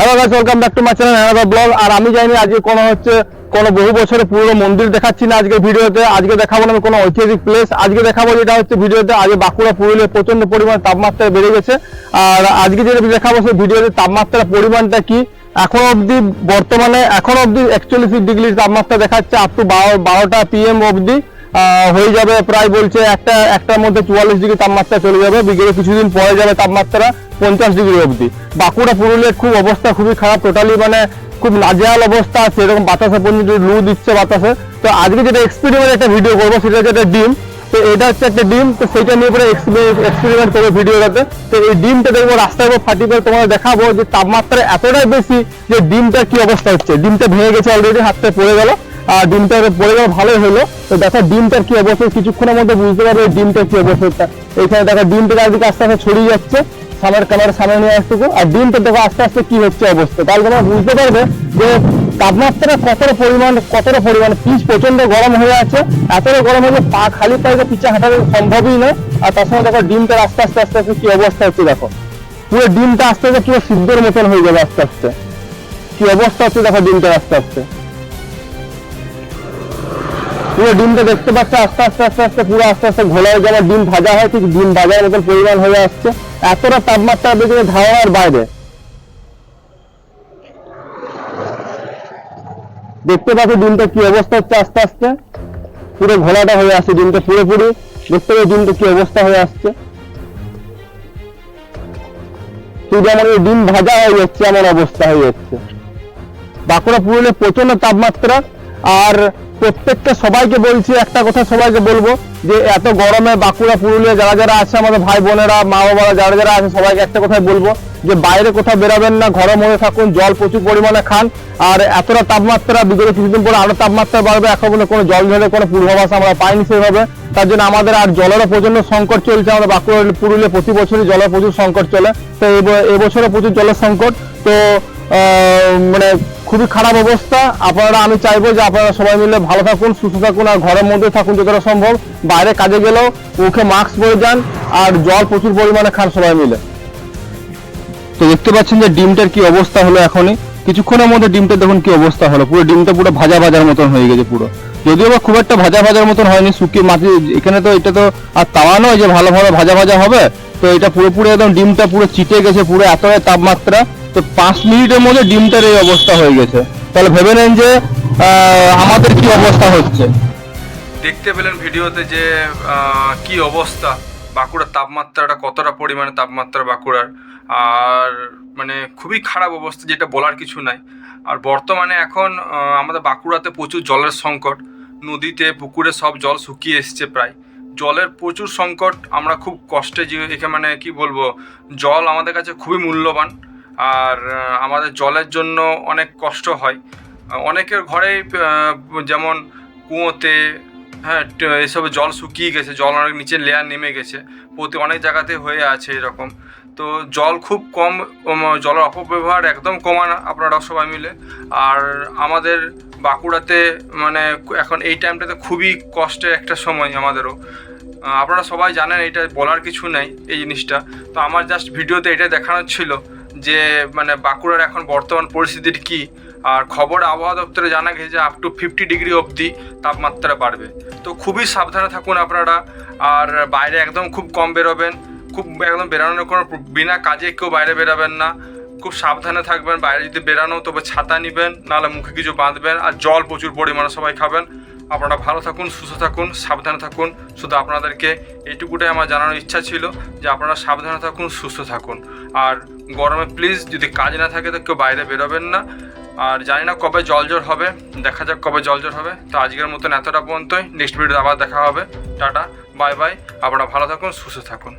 Hello guys welcome back to my channel another blog আর আমি জানি আজকে কোনো হচ্ছে, কোনো বহু বছরের পুরনো মন্দির দেখাচ্ছি না আজকে ভিডিওতে। আজকে দেখাবো না আমি কোনো ঐতিহাসিক প্লেস আজকে দেখাবো যেটা হচ্ছে ভিডিওতে আজকে বাঁকুড়া, পুরুলিয়ায় প্রচণ্ড পরিমাণে তাপমাত্রা বেড়ে গেছে। আর আজকে যেটা দেখাবো সেই ভিডিওতে তাপমাত্রার পরিমাণটা কি? এখন অবধি বর্তমানে, এখন অবধি একচল্লিশ ডিগ্রি তাপমাত্রা দেখাচ্ছে আপ টু বারো, বারোটা পিএম অবধি। হয়ে যাবে, প্রায় বলছে একটা, একটার মধ্যে চুয়াল্লিশ ডিগ্রি তাপমাত্রা চলে যাবে, বিকেলে কিছুদিন পরে যাবে তাপমাত্রা পঞ্চাশ ডিগ্রি অবধি। বাঁকুড়া, পুরুলিয়ার খুব অবস্থা খুবই খারাপ টোটালি মানে খুব নাজেহাল অবস্থা আছে, এরকম বাতাসে পর্যন্ত লু দিচ্ছে বাতাসে। তো আজকে যেটা এক্সপেরিমেন্ট একটা ভিডিও করব, সেটা হচ্ছে একটা ডিম। তো এটা হচ্ছে একটা ডিম, তো সেটা নিয়ে পরে এক্সপেরিমেন্ট করব ভিডিওটাতে তো এই ডিমটা দেখব রাস্তায় ফাটি করে তোমাদের দেখাবো যে তাপমাত্রা এতটাই বেশি যে ডিমটার কি অবস্থা হচ্ছে। ডিমটা ভেঙে গেছে অলরেডি হাতটা পড়ে গেল। ডিমটা পড়ে গেল, ভালোই হলো। তো দেখো ডিমটার কি অবস্থা, কিছুক্ষণের মধ্যে বুঝতে পারবে ডিমটার কি অবস্থা। এইখানে দেখো ডিমটা চারদিকে আস্তে আস্তে ছড়িয়ে যাচ্ছে সামনের ক্যামেরা সামনে নিয়ে আসতেছে। আর ডিমটা দেখো আস্তে আস্তে কি হচ্ছে অবস্থা। তাহলে তোমরা বুঝতে পারবে যে তাপমাত্রা কতটা পরিমাণ কতটা পরিমাণ, পিচ প্রচণ্ড গরম হয়ে আছে। এতটা গরম হলে পা খালি পায়ে পিছে হাঁটা সম্ভবই নয়। আর তার সঙ্গে দেখো ডিমটা আস্তে আস্তে আস্তে আস্তে কি অবস্থা হচ্ছে দেখো। পুরো ডিমটা আস্তে আস্তে পুরো সিদ্ধর মতন হয়ে যাবে আস্তে আস্তে। কি অবস্থা হচ্ছে দেখো ডিমটা আস্তে আস্তে। পুরো ডিমটা দেখতে পাচ্ছ, আস্তে আস্তে আস্তে আস্তে, পুরো আস্তে আস্তে ঘোলা হয়ে যাবে ডিম ভাজা হয়, ঠিক ডিম ভাজার মতন পরিমাণ হয়ে আসছে। এতটা তাপমাত্রা বেশি ধারণার বাইরে। দেখতে পাচ্ছ ডিমটা কি অবস্থা হচ্ছে আস্তে আস্তে। পুরো ঘোলাটা হয়ে আসছে ডিমটা পুরোপুরি। দেখতে পাচ্ছ ডিমটা কি অবস্থা হয়ে আসছে। যেমন এই ডিম ভাজা হয়ে যাচ্ছে, এমন অবস্থা হয়ে যাচ্ছে। বাঁকুড়া পুরুলিয়া প্রচণ্ড তাপমাত্রা, আর প্রত্যেকটা সবাইকে বলছি, একটা কথা সবাইকে বলব, যে এত গরমে বাঁকুড়া, পুরুলিয়া যারা যারা আছে, আমাদের ভাই বোনেরা, মা বাবারা যারা যারা আছে, সবাইকে একটা কথাই বলব, যে বাইরে কোথাও বেরাবেন না ঘরের মধ্যে থাকুন, জল প্রচুর পরিমাণে খান, আর এতটা তাপমাত্রা, বিগত কিছুদিন পরে আরও তাপমাত্রা বাড়বে, এখন কোনো জল ঝড়ের কোনো পূর্বাভাস আমরা পাইনি সেভাবে, তার জন্য আমাদের আর জলেরও প্রচণ্ড সংকট চলছে, আমাদের বাঁকুড়া, পুরুলিয়া প্রতি বছরই জলের প্রচুর সংকট চলে, তো এব- এবছরও প্রচুর জলের সংকট, তো মানে খুবই খারাপ অবস্থা। আপনারা, আমি চাইব যে আপনারা সবাই মিলে ভালো থাকুন, সুস্থ থাকুন আর ঘরের মধ্যে থাকুন যতটা সম্ভব। বাইরে কাজে গেলেও মুখে মাস্ক পরে যান আর জল প্রচুর পরিমাণে খান সবাই মিলে। তো দেখতে পাচ্ছেন যে ডিমটার কি অবস্থা হলো এখনই। কিছুক্ষণের মধ্যে ডিমটা দেখুন কি অবস্থা হলো। পুরো ডিমটা পুরো ভাজা ভাজার মতন হয়ে গেছে পুরো। যদিও বা খুব একটা ভাজা ভাজার মতন হয়নি শুকিয়ে মাটি, এখানে তো এটা তো আর তাওয়া নয় যে ভালোভাবে ভাজা ভাজা হবে। তো এটা পুরোপুরি একদম ডিমটা পুরো চিটে গেছে, পুরো এতটাই তাপমাত্রা। তো পাঁচ মিনিটের মধ্যে ডিমটার এই অবস্থা হয়ে গেছে। তাহলে ভেবে নেন যে আমাদের কি অবস্থা হচ্ছে। দেখতে পেলেন ভিডিওতে যে কি অবস্থা। বাঁকুড়ার তাপমাত্রাটা কতটা পরিমাণে তাপমাত্রা বাঁকুড়ার। আর মানে খুবই খারাপ অবস্থা, যেটা বলার কিছু নাই। আর বর্তমানে এখন আমাদের বাঁকুড়াতে প্রচুর জলের সংকট। নদীতে, পুকুরে সব জল শুকিয়ে এসছে প্রায়। জলের প্রচুর সংকট, আমরা খুব কষ্টে যে এখানে মানে কি বলব, জল আমাদের কাছে খুবই মূল্যবান। আর আমাদের জলের জন্য অনেক কষ্ট হয়। অনেকের আহ, যেমন কুয়োতে হ্যাঁ এসব জল শুকিয়ে গেছে জল অনেক নিচে লেয়ার নেমে গেছে প্রতি অনেক জায়গাতে হয়ে আছে এরকম। তো জল খুব কম জলের অপব্যবহার একদম কমান আপনারা সবাই মিলে। আর আমাদের বাঁকুড়াতে মানে এখন এই টাইমটাতে খুবই কষ্টের একটা সময় আমাদেরও। আপনারা সবাই জানেন এটা বলার কিছু নেই এই জিনিসটা। তো আমার জাস্ট ভিডিওতে এটা দেখানোর ছিল। যে মানে বাঁকুড়ার এখন বর্তমান পরিস্থিতির কি? আর খবর আবহাওয়া দপ্তরে জানা গেছে যে আপ টু ফিফটি ডিগ্রি অবধি তাপমাত্রা বাড়বে। তো খুবই সাবধানে থাকুন আপনারা। আর বাইরে একদম খুব কম বেরোবেন। খুব একদম বেরানোর কোনো বিনা কাজে কেউ বাইরে বেরাবেন না। খুব সাবধানে থাকবেন। বাইরে যদি বেরানো, তবে ছাতা নেবেন, নাহলে মুখে কিছু বাঁধবেন। আর জল প্রচুর পরিমাণে সবাই খাবেন। আপনারা ভালো থাকুন, সুস্থ থাকুন, সাবধানে থাকুন। শুধু আপনাদেরকে এইটুকুটাই আমার জানানোর ইচ্ছা ছিল যে আপনারা সাবধানে থাকুন, সুস্থ থাকুন। আর গরমে প্লিজ যদি কাজ না থাকে তো কেউ বাইরে বেরোবেন না। আর জানি না কবে জল জ্বর হবে, দেখা যাক কবে জল জ্বর হবে। তো আজকের মতন এতটা পর্যন্তই নেক্সট ভিডিও আবার দেখা হবে। টাটা বাই বাই আপনারা ভালো থাকুন, সুস্থ থাকুন।